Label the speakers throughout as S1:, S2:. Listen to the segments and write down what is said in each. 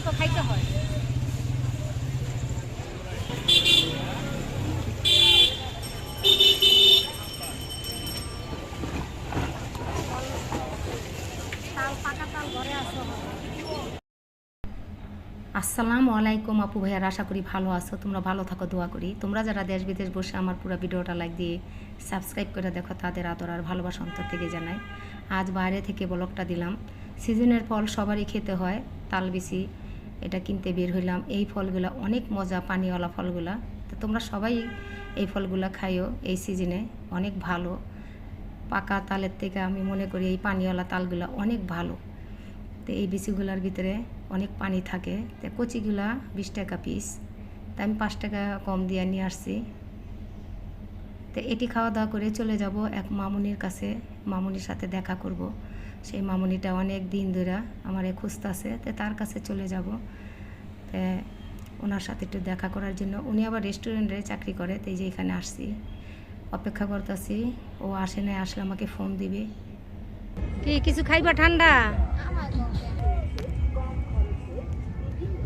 S1: আসসালাম খাইতে হয়। আসসালামু আলাইকুম আপু ভাইয়ার, আশা করি ভালো আছো। তোমরা ভালো থাকো, দোয়া করি। তোমরা যারা দেশ বিদেশ বসে আমার পুরো ভিডিওটা লাইক দিয়ে সাবস্ক্রাইব করে দেখো, তাদের আদর আর ভালোবাসা অন্তর থেকে জানাই। আজ বাইরে থেকে ব্লগটা দিলাম। সিজনের ফল সবারই খেতে হয় তালবিসি এটা কিনতে বের হইলাম। এই ফলগুলা অনেক মজা, পানিওয়ালা ফলগুলা। তো তোমরা সবাই এই ফলগুলা খাইও এই সিজনে অনেক ভালো। পাকা তালের থেকে আমি মনে করি এই পানিওয়ালা তালগুলা অনেক ভালো। তো এই বিচিগুলার ভিতরে অনেক পানি থাকে। তো কচিগুলা বিশ টাকা পিস তা আমি পাঁচ টাকা কম দিয়ে নিয়ে আসছি। তো এটি খাওয়া দাওয়া করে চলে যাব এক মামুনির কাছে। মামুনির সাথে দেখা করব। সেই মামুনিটা অনেক দিন ধরে আমার খুঁজতেছে তো তার কাছে চলে যাব। তো ওনার সাথে একটু দেখা করার জন্য। উনি আবার রেস্টুরেন্টে চাকরি করে, তো এই যে এখানে আসছি। অপেক্ষা করতেছি, ও আসে না আসলে আমাকে ফোন দিবে। কি, কিছু খাইবা ঠান্ডা?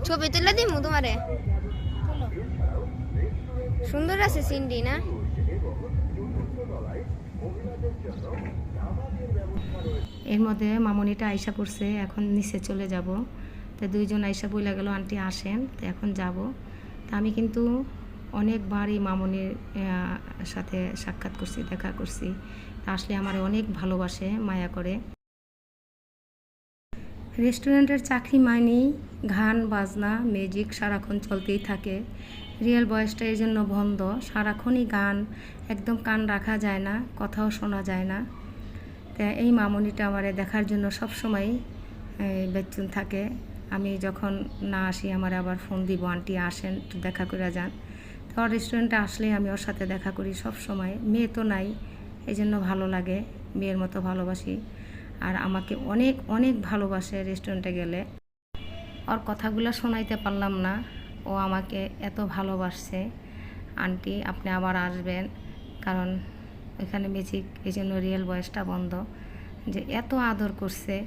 S2: ছবি তুলে দিমু তোমারে? সুন্দর আছে সিন্ডি, না?
S1: এর মধ্যে মামনিটা আইসা করছে এখন নিচে চলে যাব। তো দুইজন আইসা বইলা গেল, আন্টি আসেন, তো এখন যাব। তা আমি কিন্তু অনেকবারই মামনির সাথে সাক্ষাৎ করছি, দেখা করছি। তা আসলে আমার অনেক ভালোবাসে, মায়া করে। রেস্টুরেন্টের চাকরি মাইনেই গান, বাজনা মিউজিক সারাক্ষণ চলতেই থাকে। রিয়েল বয়সটা এই জন্য বন্ধ। সারাক্ষণই গান, একদম কান রাখা যায় না, কথাও শোনা যায় না। তা এই মামনিটা আমার দেখার জন্য সবসময় বেচুন থাকে। আমি যখন না আসি, আমার আবার ফোন দিব, আন্টি আসেন, একটু দেখা করে যান। তো ওর রেস্টুরেন্টে আসলে আমি ওর সাথে দেখা করি সব সময় মেয়ে তো নাই, এই জন্য ভালো লাগে, মেয়ের মতো ভালোবাসি। আর আমাকে অনেক অনেক ভালোবাসে রেস্টুরেন্টে গেলে। ওর কথাগুলো শোনাইতে পারলাম না। ও আমাকে এত ভালোবাসছে। আন্টি, আপনি আবার আসবেন। কারণ এখানে বেশি এই জন্য রিয়েল বয়সটা বন্ধ। যে এত আদর করছে।